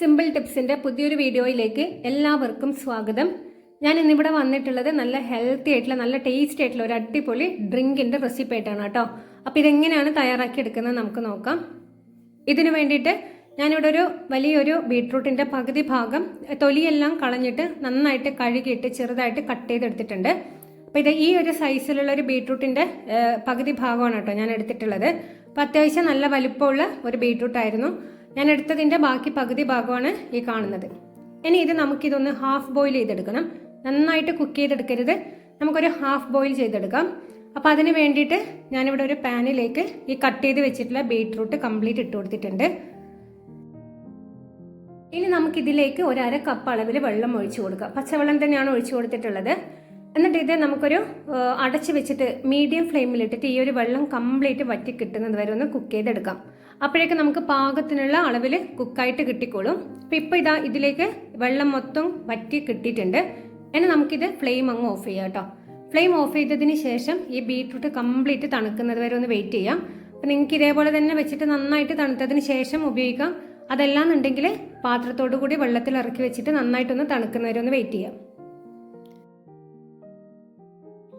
Simple ടിപ്സിന്റെ പുതിയൊരു വീഡിയോയിലേക്ക് എല്ലാവർക്കും സ്വാഗതം. ഞാൻ ഇന്നിവിടെ വന്നിട്ടുള്ളത് നല്ല ഹെൽത്തി ആയിട്ടുള്ള നല്ല ടേസ്റ്റി ആയിട്ടുള്ള ഒരു അടിപൊളി ഡ്രിങ്കിന്റെ റെസിപ്പി ആയിട്ടാണ് കേട്ടോ. അപ്പോൾ ഇതെങ്ങനെയാണ് തയ്യാറാക്കി എടുക്കുന്നത് നമുക്ക് നോക്കാം. ഇതിനു വേണ്ടിയിട്ട് ഞാനിവിടെ ഒരു വലിയൊരു ബീട്രൂട്ടിന്റെ പകുതി ഭാഗം തൊലിയെല്ലാം കളഞ്ഞിട്ട് നന്നായിട്ട് കഴുകിയിട്ട് ചെറുതായിട്ട് കട്ട് ചെയ്തെടുത്തിട്ടുണ്ട്. അപ്പോൾ ഇത് ഈ ഒരു സൈസിലുള്ള ഒരു ബീട്രൂട്ടിന്റെ പകുതി ഭാഗമാണ് കേട്ടോ ഞാൻ എടുത്തിട്ടുള്ളത്. അപ്പോൾ അത്യാവശ്യം നല്ല വലുപ്പമുള്ള ഒരു ബീട്രൂട്ട് ആയിരുന്നു ഞാൻ എടുത്തതിന്റെ ബാക്കി പകുതി ഭാഗമാണ് ഈ കാണുന്നത്. ഇനി ഇത് നമുക്കിതൊന്ന് ഹാഫ് ബോയിൽ ചെയ്തെടുക്കണം. നന്നായിട്ട് കുക്ക് ചെയ്തെടുക്കരുത്. നമുക്കൊരു ഹാഫ് ബോയിൽ ചെയ്തെടുക്കാം. അപ്പോൾ അതിന് വേണ്ടിയിട്ട് ഞാനിവിടെ ഒരു പാനിലേക്ക് ഈ കട്ട് ചെയ്ത് വെച്ചിട്ടുള്ള ബീട്രൂട്ട് കംപ്ലീറ്റ് ഇട്ട് കൊടുത്തിട്ടുണ്ട്. ഇനി നമുക്കിതിലേക്ക് ഒരു അര കപ്പ് അളവിൽ വെള്ളം ഒഴിച്ചു കൊടുക്കാം. പച്ചവെള്ളം തന്നെയാണ് ഒഴിച്ചു കൊടുത്തിട്ടുള്ളത്. എന്നിട്ട് ഇത് നമുക്കൊരു അടച്ച് വെച്ചിട്ട് മീഡിയം ഫ്ലെയിമിലിട്ടിട്ട് ഈ ഒരു വെള്ളം കംപ്ലീറ്റ് വറ്റി കിട്ടുന്നത് വരെ ഒന്ന് കുക്ക് ചെയ്തെടുക്കാം. അപ്പോഴേക്കും നമുക്ക് പാകത്തിനുള്ള അളവിൽ കുക്കായിട്ട് കിട്ടിക്കോളും. അപ്പം ഇപ്പോൾ ഇതാ ഇതിലേക്ക് വെള്ളം മൊത്തം വറ്റി കിട്ടിയിട്ടുണ്ട്. ഇനി നമുക്കിത് ഫ്ലെയിം അങ്ങ് ഓഫ് ചെയ്യാം കേട്ടോ. ഫ്ലെയിം ഓഫ് ചെയ്തതിന് ശേഷം ഈ ബീട്രൂട്ട് കംപ്ലീറ്റ് തണുക്കുന്നത് വരെ ഒന്ന് വെയിറ്റ് ചെയ്യാം. അപ്പം നിങ്ങൾക്ക് ഇതേപോലെ തന്നെ വെച്ചിട്ട് നന്നായിട്ട് തണുത്തതിന് ശേഷം ഉപയോഗിക്കാം. അതല്ലാന്നുണ്ടെങ്കിൽ പാത്രത്തോടു കൂടി വെള്ളത്തിൽ ഇറക്കി വെച്ചിട്ട് നന്നായിട്ടൊന്ന് തണുക്കുന്നവരെ ഒന്ന് വെയിറ്റ് ചെയ്യാം.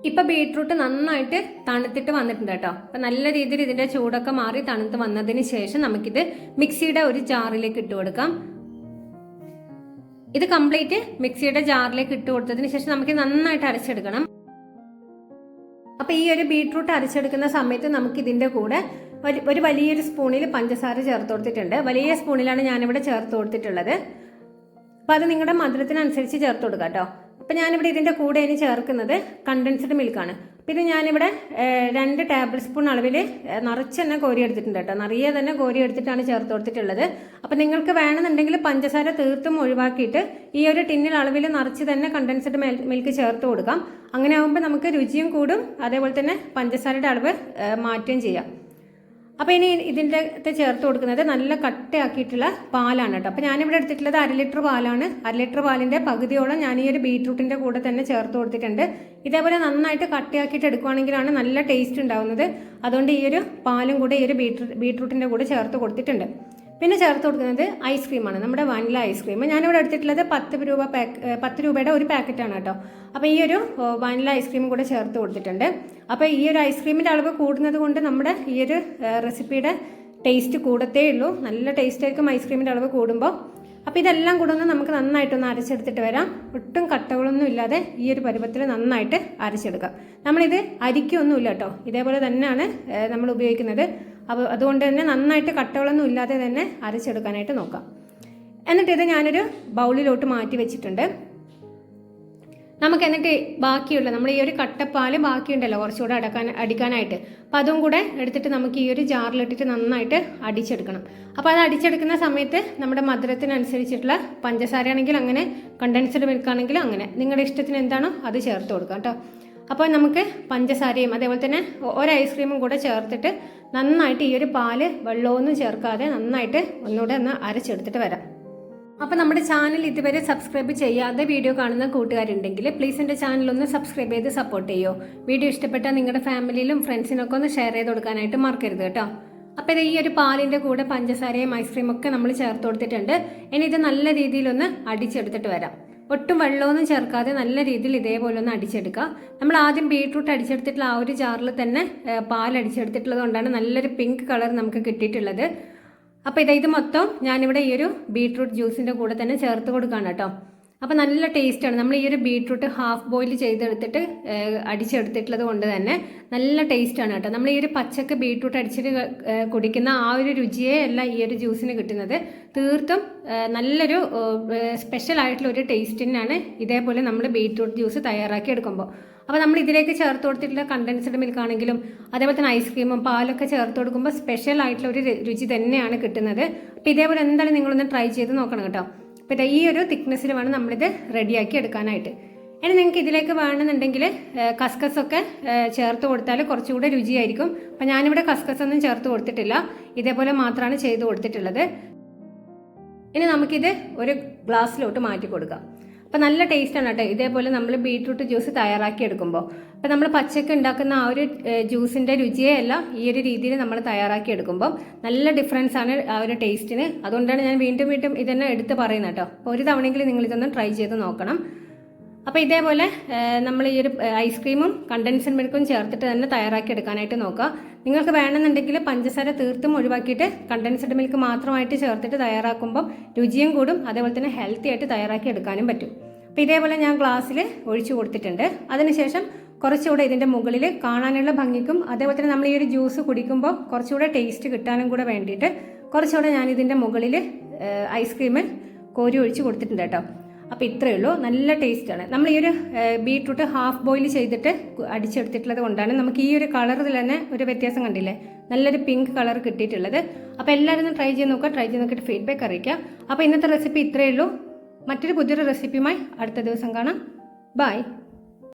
ഇപ്പൊ ബീട്രൂട്ട് നന്നായിട്ട് തണുത്തിട്ട് വന്നിട്ടുണ്ട് കേട്ടോ. അപ്പൊ നല്ല രീതിയിൽ ഇതിന്റെ ചൂടൊക്കെ മാറി തണുത്ത് വന്നതിന് ശേഷം നമുക്കിത് മിക്സിയുടെ ഒരു ജാറിലേക്ക് ഇട്ട് കൊടുക്കാം. ഇത് കംപ്ലീറ്റ് മിക്സിയുടെ ജാറിലേക്ക് ഇട്ട് കൊടുത്തതിന് ശേഷം നമുക്ക് നന്നായിട്ട് അരച്ചെടുക്കണം. അപ്പൊ ഈ ഒരു ബീട്രൂട്ട് അരച്ചെടുക്കുന്ന സമയത്ത് നമുക്ക് ഇതിന്റെ കൂടെ ഒരു വലിയൊരു സ്പൂണിൽ പഞ്ചസാര ചേർത്ത് കൊടുത്തിട്ടുണ്ട്. വലിയ സ്പൂണിലാണ് ഞാനിവിടെ ചേർത്ത് കൊടുത്തിട്ടുള്ളത്. അപ്പൊ അത് നിങ്ങളുടെ മധുരത്തിനനുസരിച്ച് ചേർത്ത് കൊടുക്കാം കേട്ടോ. അപ്പൊ ഞാനിവിടെ ഇതിന്റെ കൂടെ ഇനി ചേർക്കുന്നത് കണ്ടൻസ്ഡ് മിൽക്കാണ് ആണ്. ഇത് ഞാനിവിടെ രണ്ട് ടേബിൾ സ്പൂൺ അളവിൽ നിറച്ച് തന്നെ കോരി എടുത്തിട്ടുണ്ട് കേട്ടോ. നിറയെ തന്നെ കോരി എടുത്തിട്ടാണ് ചേർത്ത് കൊടുത്തിട്ടുള്ളത്. അപ്പൊ നിങ്ങൾക്ക് വേണമെന്നുണ്ടെങ്കിൽ പഞ്ചസാര തീർത്തും ഒഴിവാക്കിയിട്ട് ഈ ഒരു ടിന്നിൽ അളവിൽ നിറച്ച് തന്നെ കണ്ടൻസ്ഡ് മിൽക്ക് ചേർത്ത് കൊടുക്കാം. അങ്ങനെ ആകുമ്പോൾ നമുക്ക് രുചിയും കൂടും. അതേപോലെ തന്നെ പഞ്ചസാരയുടെ അളവ് മാറ്റുകയും ചെയ്യാം. അപ്പോൾ ഇനി ഇതിന്റെ ചേർത്ത് കൊടുക്കുന്നത് നല്ല കട്ടയാക്കിയിട്ടുള്ള പാലാണ് കേട്ടോ. അപ്പോൾ ഞാനിവിടെ എടുത്തിട്ടുള്ളത് അര ലിറ്റർ പാലാണ്. അര ലിറ്റർ പാലിന്റെ പകുതിയോളം ഞാൻ ഈ ഒരു ബീട്രൂട്ടിന്റെ കൂടെ തന്നെ ചേർത്ത് കൊടുത്തിട്ടുണ്ട്. ഇതേപോലെ നന്നായിട്ട് കട്ടയാക്കിയിട്ട് എടുക്കുവാണെങ്കിലാണ് നല്ല ടേസ്റ്റ് ഉണ്ടാവുന്നത്. അതുകൊണ്ട് ഈ ഒരു പാലും കൂടെ ഈ ഒരു ബീട്രൂ ബീട്രൂട്ടിന്റെ കൂടെ ചേർത്ത് കൊടുത്തിട്ടുണ്ട്. പിന്നെ ചേർത്ത് കൊടുക്കുന്നത് ഐസ്ക്രീമാണ് നമ്മുടെ വാനില ഐസ്ക്രീം. ഞാനിവിടെ എടുത്തിട്ടുള്ളത് പത്ത് രൂപ പാക്ക് പത്ത് രൂപയുടെ ഒരു പാക്കറ്റാണ് കേട്ടോ. അപ്പോൾ ഈ ഒരു വാനില ഐസ്ക്രീം കൂടെ ചേർത്ത് കൊടുത്തിട്ടുണ്ട്. അപ്പോൾ ഈ ഒരു ഐസ്ക്രീമിന്റെ അളവ് കൂടുന്നത് കൊണ്ട് നമ്മുടെ ഈ ഒരു റെസിപ്പിയുടെ ടേസ്റ്റ് കൂടത്തേ ഉള്ളൂ. നല്ല ടേസ്റ്റ് ആയിരിക്കും ഐസ്ക്രീമിന്റെ അളവ് കൂടുമ്പോൾ. അപ്പോൾ ഇതെല്ലാം കൂടെ ഒന്ന് നമുക്ക് നന്നായിട്ടൊന്ന് അരച്ചെടുത്തിട്ട് വരാം. ഒട്ടും കട്ടകളൊന്നും ഇല്ലാതെ ഈ ഒരു പരുവത്തിൽ നന്നായിട്ട് അരച്ചെടുക്കാം. നമ്മളിത് അരിക്കൊന്നുമില്ല കേട്ടോ. ഇതേപോലെ തന്നെയാണ് നമ്മൾ ഉപയോഗിക്കുന്നത്. അപ്പോൾ അതുകൊണ്ട് തന്നെ നന്നായിട്ട് കട്ടകളൊന്നും ഇല്ലാതെ തന്നെ അരച്ചെടുക്കാനായിട്ട് നോക്കാം. എന്നിട്ട് ഇത് ഞാനൊരു ബൗളിലോട്ട് മാറ്റി വെച്ചിട്ടുണ്ട്. നമുക്ക് എന്നിട്ട് ബാക്കിയുള്ള നമ്മൾ ഈ ഒരു കട്ടപ്പാൽ ബാക്കിയുണ്ടല്ലോ കുറച്ചുകൂടെ അടക്കാൻ അടിക്കാനായിട്ട്. അപ്പം അതും കൂടെ എടുത്തിട്ട് നമുക്ക് ഈ ഒരു ജാറിലിട്ടിട്ട് നന്നായിട്ട് അടിച്ചെടുക്കണം. അപ്പോൾ അത് അടിച്ചെടുക്കുന്ന സമയത്ത് നമ്മുടെ മധുരത്തിനനുസരിച്ചിട്ടുള്ള പഞ്ചസാര ആണെങ്കിൽ അങ്ങനെ കണ്ടൻസ്ഡ് മിൽക്ക് ആണെങ്കിൽ അങ്ങനെ. നിങ്ങളുടെ ഇഷ്ടത്തിന് എന്താണോ അത് ചേർത്ത് കൊടുക്കാം കേട്ടോ. അപ്പോൾ നമുക്ക് പഞ്ചസാരയും അതേപോലെ തന്നെ ഒരു ഐസ്ക്രീമും കൂടെ ചേർത്തിട്ട് നന്നായിട്ട് ഈ ഒരു പാൽ വെള്ളമൊന്നും ചേർക്കാതെ നന്നായിട്ട് ഒന്നുകൂടെ ഒന്ന് അരച്ചെടുത്തിട്ട് വരാം. അപ്പോൾ നമ്മുടെ ചാനൽ ഇതുവരെ സബ്സ്ക്രൈബ് ചെയ്യാതെ വീഡിയോ കാണുന്ന കൂട്ടുകാരുണ്ടെങ്കിൽ പ്ലീസ് എന്റെ ചാനൽ ഒന്ന് സബ്സ്ക്രൈബ് ചെയ്ത് സപ്പോർട്ട് ചെയ്യോ. വീഡിയോ ഇഷ്ടപ്പെട്ടാൽ നിങ്ങളുടെ ഫാമിലിയിലും ഫ്രണ്ട്സിനൊക്കെ ഒന്ന് ഷെയർ ചെയ്ത് കൊടുക്കാനായിട്ട് മറക്കരുത് കേട്ടോ. അപ്പോൾ ഇത് ഈ ഒരു പാലിന്റെ കൂടെ പഞ്ചസാരയും ഐസ്ക്രീമൊക്കെ നമ്മൾ ചേർത്ത് കൊടുത്തിട്ടുണ്ട്. ഇനി ഇത് നല്ല രീതിയിലൊന്ന് അടിച്ചെടുത്തിട്ട് വരാം. ഒട്ടും വെള്ളമൊന്നും ചേർക്കാതെ നല്ല രീതിയിൽ ഇതേപോലെ ഒന്ന് അടിച്ചെടുക്കുക. നമ്മൾ ആദ്യം ബീട്രൂട്ട് അടിച്ചെടുത്തിട്ടുള്ള ആ ഒരു ജാറിൽ തന്നെ പാൽ അടിച്ചെടുത്തിട്ടുള്ളത് കൊണ്ടാണ് നല്ലൊരു പിങ്ക് കളർ നമുക്ക് കിട്ടിയിട്ടുള്ളത്. അപ്പോൾ ഇത് ഇത് മൊത്തം ഞാനിവിടെ ഈ ഒരു ബീട്രൂട്ട് ജ്യൂസിന്റെ കൂടെ തന്നെ ചേർത്ത് കൊടുക്കുകയാണ് കേട്ടോ. അപ്പോൾ നല്ല ടേസ്റ്റാണ് നമ്മൾ ഈ ഒരു ബീട്രൂട്ട് ഹാഫ് ബോയിൽ ചെയ്തെടുത്തിട്ട് അടിച്ചെടുത്തിട്ടുള്ളത് കൊണ്ട് തന്നെ നല്ല ടേസ്റ്റാണ് കേട്ടോ. നമ്മൾ ഈ ഒരു പച്ചക്ക് ബീട്രൂട്ട് അടിച്ചിട്ട് കുടിക്കുന്ന ആ ഒരു രുചിയെ അല്ല ഈ ഒരു ജ്യൂസിന് കിട്ടുന്നത്. തീർത്തും നല്ലൊരു സ്പെഷ്യൽ ആയിട്ടുള്ള ഒരു ടേസ്റ്റിനാണ് ഇതേപോലെ നമ്മൾ ബീട്രൂട്ട് ജ്യൂസ് തയ്യാറാക്കി എടുക്കുമ്പോൾ അപ്പോൾ നമ്മൾ ഇതിലേക്ക് ചേർത്ത് കൊടുത്തിട്ടുള്ള കണ്ടൻസ്ഡ് മിൽക്ക് ആണെങ്കിലും അതേപോലെ തന്നെ ഐസ്ക്രീമും പാലൊക്കെ ചേർത്ത് കൊടുക്കുമ്പോൾ സ്പെഷ്യൽ ആയിട്ടുള്ള ഒരു രുചി തന്നെയാണ് കിട്ടുന്നത്. അപ്പോൾ ഇതേപോലെ എന്തായാലും നിങ്ങളൊന്ന് ട്രൈ ചെയ്ത് നോക്കണം കേട്ടോ. അപ്പോൾ ഈ ഒരു തിക്നെസ്സിൽ വേണം നമ്മളിത് റെഡിയാക്കി എടുക്കാനായിട്ട്. ഇനി നിങ്ങൾക്ക് ഇതിലേക്ക് വേണമെന്നുണ്ടെങ്കിൽ കസ്കസ് ഒക്കെ ചേർത്ത് കൊടുത്താൽ കുറച്ചുകൂടെ രുചിയായിരിക്കും. അപ്പം ഞാനിവിടെ കസ്കസ് ഒന്നും ചേർത്ത് കൊടുത്തിട്ടില്ല. ഇതേപോലെ മാത്രമാണ് ചെയ്ത് കൊടുത്തിട്ടുള്ളത്. ഇനി നമുക്കിത് ഒരു ഗ്ലാസ്സിലോട്ട് മാറ്റി കൊടുക്കാം. അപ്പോൾ നല്ല ടേസ്റ്റാണ് കേട്ടോ. ഇതേപോലെ നമ്മൾ ബീട്രൂട്ട് ജ്യൂസ് തയ്യാറാക്കി എടുക്കുമ്പോൾ അപ്പോൾ നമ്മൾ പച്ചക്ക് ഉണ്ടാക്കുന്ന ആ ഒരു ജ്യൂസിന്റെ രുചിയേ അല്ല ഈ ഒരു രീതിയിൽ നമ്മൾ തയ്യാറാക്കി എടുക്കുമ്പോൾ നല്ല ഡിഫറൻസ് ആണ് ആ ഒരു ടേസ്റ്റിന് അതുകൊണ്ടാണ് ഞാൻ വീണ്ടും വീണ്ടും ഇതന്നെ എടുത്ത് പറയുന്നത് കേട്ടോ. അപ്പോൾ ഒരു തവണയെങ്കിലും നിങ്ങൾ ഇതൊന്ന് ട്രൈ ചെയ്ത് നോക്കണം. അപ്പോൾ ഇതേപോലെ നമ്മൾ ഈ ഒരു ഐസ്ക്രീമും കണ്ടൻസ്ഡ് മിൽക്കും ചേർത്തിട്ട് തന്നെ തയ്യാറാക്കി എടുക്കാനായിട്ട് നോക്കുക. നിങ്ങൾക്ക് വേണമെന്നുണ്ടെങ്കിൽ പഞ്ചസാര തീർത്തും ഒഴിവാക്കിയിട്ട് കണ്ടൻസ്ഡ് മിൽക്ക് മാത്രമായിട്ട് ചേർത്തിട്ട് തയ്യാറാക്കുമ്പോൾ രുചിയും കൂടും. അതേപോലെ തന്നെ ഹെൽത്തി ആയിട്ട് തയ്യാറാക്കി എടുക്കാനും പറ്റും. അപ്പോൾ ഇതേപോലെ ഞാൻ ഗ്ലാസ്സിൽ ഒഴിച്ചു കൊടുത്തിട്ടുണ്ട്. അതിനുശേഷം കുറച്ചുകൂടെ ഇതിന്റെ മുകളിൽ കാണാനുള്ള ഭംഗിക്കും അതേപോലെ തന്നെ നമ്മൾ ഈ ഒരു ജ്യൂസ് കുടിക്കുമ്പോൾ കുറച്ചുകൂടെ ടേസ്റ്റ് കിട്ടാനും കൂടെ വേണ്ടിയിട്ട് കുറച്ചുകൂടെ ഞാൻ ഇതിന്റെ മുകളിൽ ഐസ്ക്രീമിൽ കോരി ഒഴിച്ച് കൊടുത്തിട്ടുണ്ട് കേട്ടോ. അപ്പോൾ ഇത്രയേ ഉള്ളൂ. നല്ല ടേസ്റ്റാണ് നമ്മൾ ഈ ഒരു ബീട്രൂട്ട് ഹാഫ് ബോയിൽ ചെയ്തിട്ട് അടിച്ചെടുത്തിട്ടുള്ളത് കൊണ്ടാണ് നമുക്ക് ഈ ഒരു കളറിൽ തന്നെ ഒരു വ്യത്യാസം കണ്ടില്ലേ? നല്ലൊരു പിങ്ക് കളർ കിട്ടിയിട്ടുള്ളത്. അപ്പോൾ എല്ലാവരും ഒന്ന് ട്രൈ ചെയ്ത് നോക്കുക. ട്രൈ ചെയ്ത് നോക്കിയിട്ട് ഫീഡ്ബാക്ക് അറിയിക്കുക. അപ്പോൾ ഇന്നത്തെ റെസിപ്പി ഇത്രയേ ഉള്ളൂ. മറ്റൊരു പുതിയൊരു റെസിപ്പിയുമായി അടുത്ത ദിവസം കാണാം. ബൈ